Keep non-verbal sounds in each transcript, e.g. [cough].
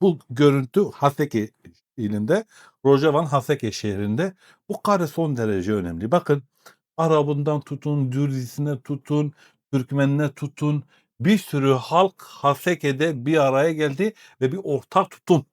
Bu görüntü Haseki ilinde, Rojavan Haseki şehrinde. Bu kare son derece önemli. Bakın Arabından tutun, Dürzisine tutun, Türkmenine tutun. Bir sürü halk Haseke'de bir araya geldi ve bir ortak tutum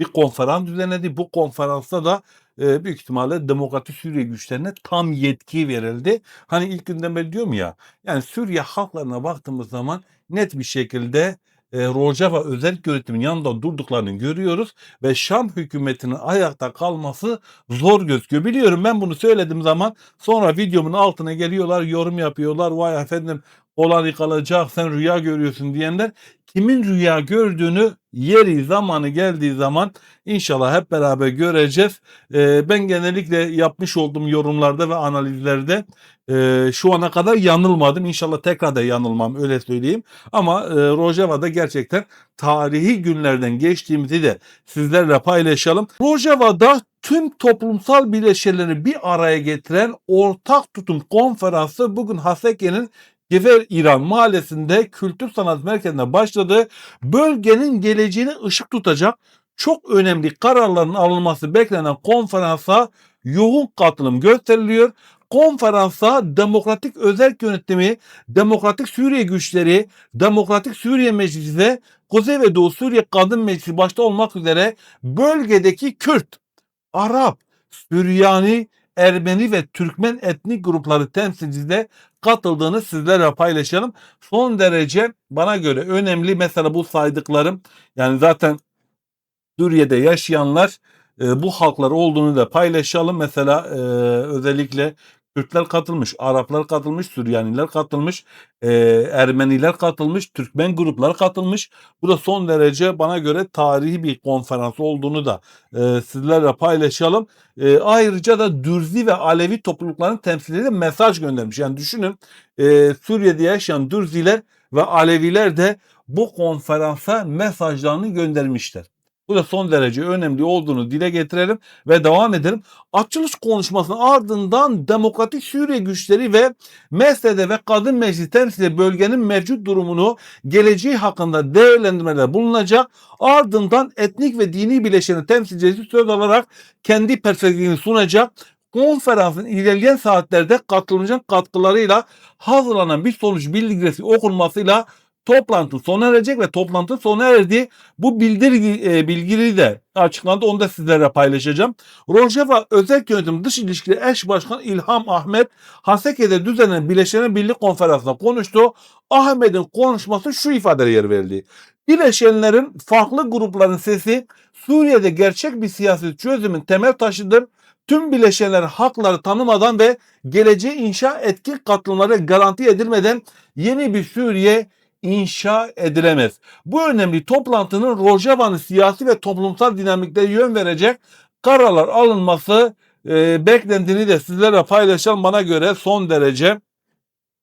bir konferans düzenledi. Bu konferansta da e, büyük ihtimalle Demokratik Suriye güçlerine tam yetki verildi. Hani ilk günden beri diyorum ya yani Suriye halklarına baktığımız zaman net bir şekilde e, Rojava özel yönetimin yanında durduklarını görüyoruz ve Şam hükümetinin ayakta kalması zor gözüküyor. Biliyorum ben bunu söylediğim zaman sonra videomun altına geliyorlar yorum yapıyorlar. Vay efendim olan yıkılacak sen rüya görüyorsun diyenler kimin rüya gördüğünü yeri zamanı geldiği zaman inşallah hep beraber göreceğiz. Ee, ben genellikle yapmış olduğum yorumlarda ve analizlerde e, şu ana kadar yanılmadım. İnşallah tekrar da yanılmam öyle söyleyeyim. Ama e, Rojava'da gerçekten tarihi günlerden geçtiğimizi de sizlerle paylaşalım. Rojava'da tüm toplumsal bileşenleri bir araya getiren ortak tutum konferansı bugün Haseke'nin Gever İran mahallesinde kültür sanat merkezinde başladı. Bölgenin geleceğine ışık tutacak çok önemli kararların alınması beklenen konferansa yoğun katılım gösteriliyor. Konferansa Demokratik Özel Yönetimi, Demokratik Suriye Güçleri, Demokratik Suriye Meclisi Kuzey ve Doğu Suriye Kadın Meclisi başta olmak üzere bölgedeki Kürt, Arap, Süryani, Ermeni ve Türkmen etnik grupları temsilcisi de katıldığını sizlerle paylaşalım. Son derece bana göre önemli mesela bu saydıklarım yani zaten Suriye'de yaşayanlar e, bu halklar olduğunu da paylaşalım. Mesela e, özellikle Kürtler katılmış, Araplar katılmış, Süryaniler katılmış, e, Ermeniler katılmış, Türkmen gruplar katılmış. Bu da son derece bana göre tarihi bir konferans olduğunu da e, sizlerle paylaşalım. E, ayrıca da Dürzi ve Alevi toplulukların temsilcileri mesaj göndermiş. Yani düşünün e, Suriye'de yaşayan Dürziler ve Aleviler de bu konferansa mesajlarını göndermişler. Bu da son derece önemli olduğunu dile getirelim ve devam edelim. Açılış konuşmasının ardından Demokratik Suriye güçleri ve MSD ve Kadın Meclisi temsili bölgenin mevcut durumunu geleceği hakkında değerlendirmeler bulunacak. Ardından etnik ve dini bileşeni temsilcisi söz alarak kendi perspektifini sunacak konferansın ilerleyen saatlerde katılımcının katkılarıyla hazırlanan bir sonuç bildirisi okunmasıyla toplantı sona erecek ve toplantı sona erdi. Bu bildirgi e, bilgili de açıklandı. Onu da sizlere paylaşacağım. Rojava Özel Yönetim Dış İlişkileri Eş Başkanı İlham Ahmet Haseke'de düzenlenen Bileşenler Birlik Konferansı'nda konuştu. Ahmet'in konuşması şu ifadeye yer verdi. Bileşenlerin farklı grupların sesi Suriye'de gerçek bir siyasi çözümün temel taşıdır. Tüm bileşenlerin hakları tanımadan ve geleceği inşa etki katılımları garanti edilmeden yeni bir Suriye inşa edilemez. Bu önemli toplantının Rojava'nın siyasi ve toplumsal dinamiklere yön verecek kararlar alınması e, beklendiğini de sizlerle paylaşalım. Bana göre son derece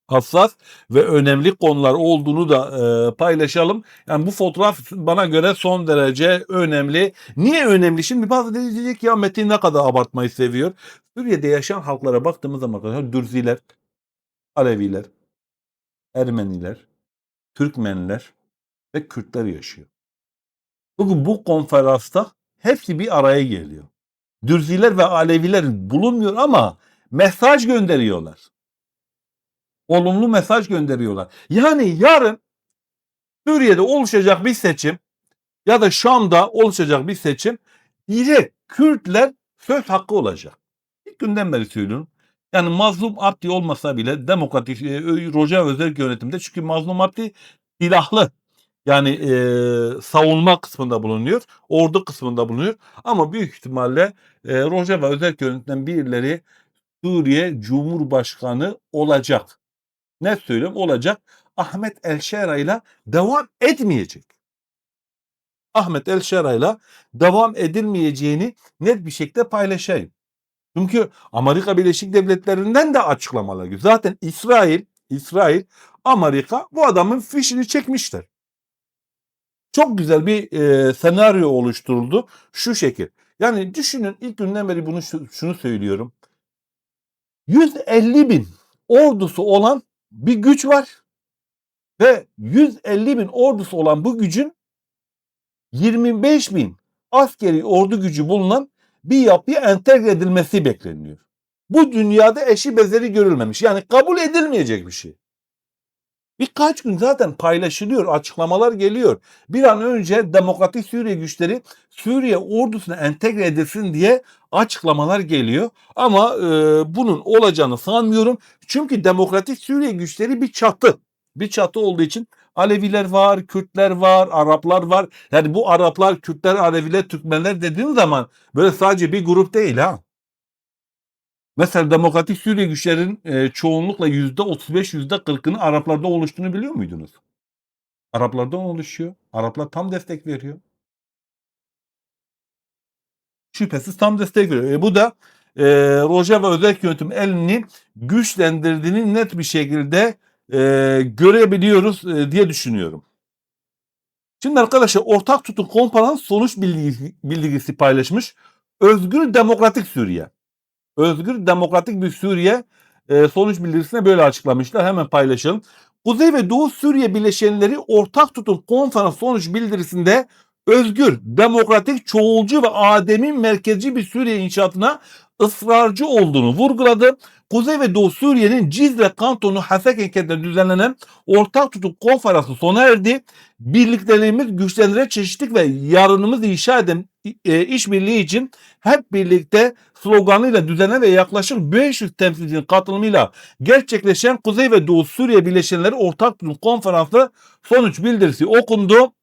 hassas ve önemli konular olduğunu da e, paylaşalım. Yani bu fotoğraf bana göre son derece önemli. Niye önemli? Şimdi bazı diyecek ya Metin ne kadar abartmayı seviyor. Suriye'de yaşayan halklara baktığımız zaman arkadaşlar Dürziler, Aleviler, Ermeniler, Türkmenler ve Kürtler yaşıyor. Bugün bu konferansta hepsi bir araya geliyor. Dürziler ve Aleviler bulunmuyor ama mesaj gönderiyorlar. Olumlu mesaj gönderiyorlar. Yani yarın Suriye'de oluşacak bir seçim ya da Şam'da oluşacak bir seçim direkt Kürtler söz hakkı olacak. İlk günden beri söylüyorum. Yani Mazlum Abdi olmasa bile demokratik e, Roja özel yönetimde çünkü Mazlum Abdi silahlı yani e, savunma kısmında bulunuyor. Ordu kısmında bulunuyor. Ama büyük ihtimalle e, Rojava özel yönetimden birileri Suriye Cumhurbaşkanı olacak. Ne söylüyorum? Olacak. Ahmet El Şera ile devam etmeyecek. Ahmet El Şera ile devam edilmeyeceğini net bir şekilde paylaşayım. Çünkü Amerika Birleşik Devletleri'nden de açıklamalar geliyor. Zaten İsrail, İsrail, Amerika bu adamın fişini çekmişler. Çok güzel bir e, senaryo oluşturuldu. Şu şekil. Yani düşünün ilk günden beri bunu şunu söylüyorum. 150 bin ordusu olan bir güç var ve 150 bin ordusu olan bu gücün 25 bin askeri ordu gücü bulunan bir yapıya entegre edilmesi bekleniyor. Bu dünyada eşi benzeri görülmemiş. Yani kabul edilmeyecek bir şey. Birkaç gün zaten paylaşılıyor, açıklamalar geliyor. Bir an önce Demokratik Suriye güçleri Suriye ordusuna entegre edilsin diye açıklamalar geliyor. Ama e, bunun olacağını sanmıyorum. Çünkü Demokratik Suriye güçleri bir çatı. Bir çatı olduğu için Aleviler var, Kürtler var, Araplar var. Yani bu Araplar, Kürtler, Aleviler, Türkmenler dediğin zaman böyle sadece bir grup değil ha. Mesela Demokratik Suriye güçlerin e, çoğunlukla yüzde 35 yüzde 40'ını Araplarda oluştuğunu biliyor muydunuz? Araplardan oluşuyor. Araplar tam destek veriyor. Şüphesiz tam destek veriyor. E, bu da e, Rojava özel yönetim elini güçlendirdiğini net bir şekilde e, görebiliyoruz e, diye düşünüyorum. Şimdi arkadaşlar ortak tutum konferans sonuç bilgisi, bilgisi paylaşmış. Özgür Demokratik Suriye. Özgür Demokratik bir Suriye e, sonuç bildirisine böyle açıklamışlar. Hemen paylaşalım. Kuzey ve Doğu Suriye bileşenleri ortak tutum konferans sonuç bildirisinde özgür, demokratik, çoğulcu ve ademi merkezci bir Suriye inşaatına ısrarcı olduğunu vurguladı. Kuzey ve Doğu Suriye'nin Cizre kantonu Haseken kentinde düzenlenen ortak tutum konferansı sona erdi. Birliklerimiz güçlendirecek çeşitlilik ve yarınımız inşa eden e, işbirliği için hep birlikte sloganıyla düzenlenen ve yaklaşık 500 temsilcinin katılımıyla gerçekleşen Kuzey ve Doğu Suriye Birleşenleri Ortak Tutum Konferansı sonuç bildirisi okundu.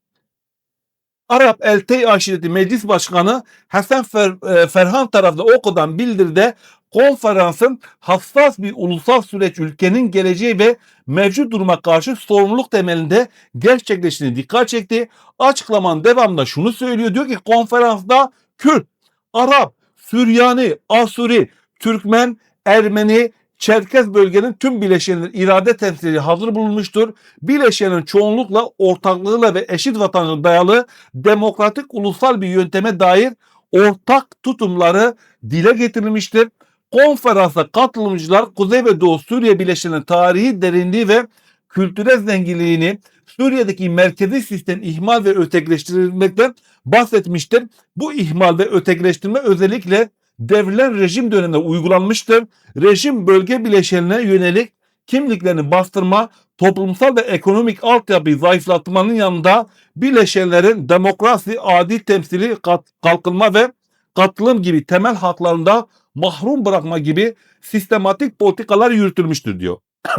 Arap Eltey Aşireti Meclis Başkanı Hasan Fer, e, Ferhan tarafında okudan bildirde konferansın hassas bir ulusal süreç ülkenin geleceği ve mevcut duruma karşı sorumluluk temelinde gerçekleştiğini dikkat çekti. Açıklamanın devamında şunu söylüyor. Diyor ki konferansta Kürt, Arap, Süryani, Asuri, Türkmen, Ermeni, Çerkez bölgenin tüm bileşenlerin irade temsili hazır bulunmuştur. Bileşenin çoğunlukla ortaklığıyla ve eşit vatandaşlığa dayalı demokratik ulusal bir yönteme dair ortak tutumları dile getirilmiştir. Konferansa katılımcılar Kuzey ve Doğu Suriye bileşeninin tarihi derinliği ve kültürel zenginliğini Suriye'deki merkezi sistem ihmal ve ötekileştirilmekten bahsetmiştir. Bu ihmal ve ötekileştirme özellikle devrilen rejim döneminde uygulanmıştır. Rejim bölge bileşenine yönelik kimliklerini bastırma, toplumsal ve ekonomik altyapıyı zayıflatmanın yanında bileşenlerin demokrasi, adil temsili, kat- kalkınma ve katılım gibi temel haklarında mahrum bırakma gibi sistematik politikalar yürütülmüştür diyor. [clears throat]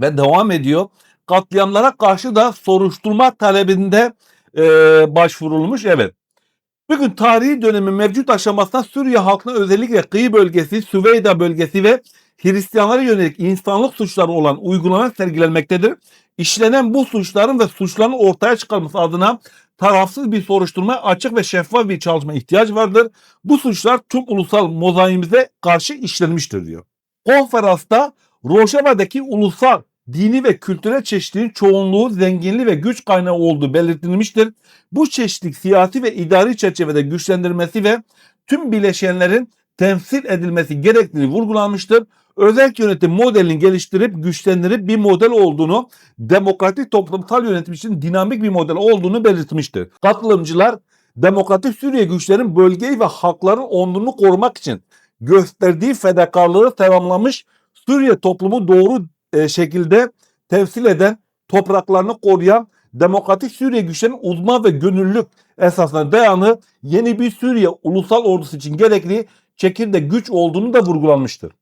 Ve devam ediyor. Katliamlara karşı da soruşturma talebinde e, başvurulmuş. Evet. Bugün tarihi dönemin mevcut aşamasında Suriye halkına özellikle kıyı bölgesi, Süveyda bölgesi ve Hristiyanlara yönelik insanlık suçları olan uygulama sergilenmektedir. İşlenen bu suçların ve suçların ortaya çıkarılması adına tarafsız bir soruşturma, açık ve şeffaf bir çalışma ihtiyaç vardır. Bu suçlar tüm ulusal mozaiğimize karşı işlenmiştir diyor. Konferansta Rojava'daki ulusal, dini ve kültürel çeşitliliğin çoğunluğu, zenginliği ve güç kaynağı olduğu belirtilmiştir. Bu çeşitlilik siyasi ve idari çerçevede güçlendirmesi ve tüm bileşenlerin temsil edilmesi gerektiğini vurgulanmıştır. Özel yönetim modelini geliştirip güçlendirip bir model olduğunu, demokratik toplumsal yönetim için dinamik bir model olduğunu belirtmiştir. Katılımcılar demokratik Suriye güçlerin bölgeyi ve halkların onurunu korumak için gösterdiği fedakarlığı tamamlamış Suriye toplumu doğru e, şekilde temsil eden, topraklarını koruyan demokratik Suriye güçlerinin uzman ve gönüllülük esasına dayanı yeni bir Suriye ulusal ordusu için gerekli çekirde güç olduğunu da vurgulanmıştır.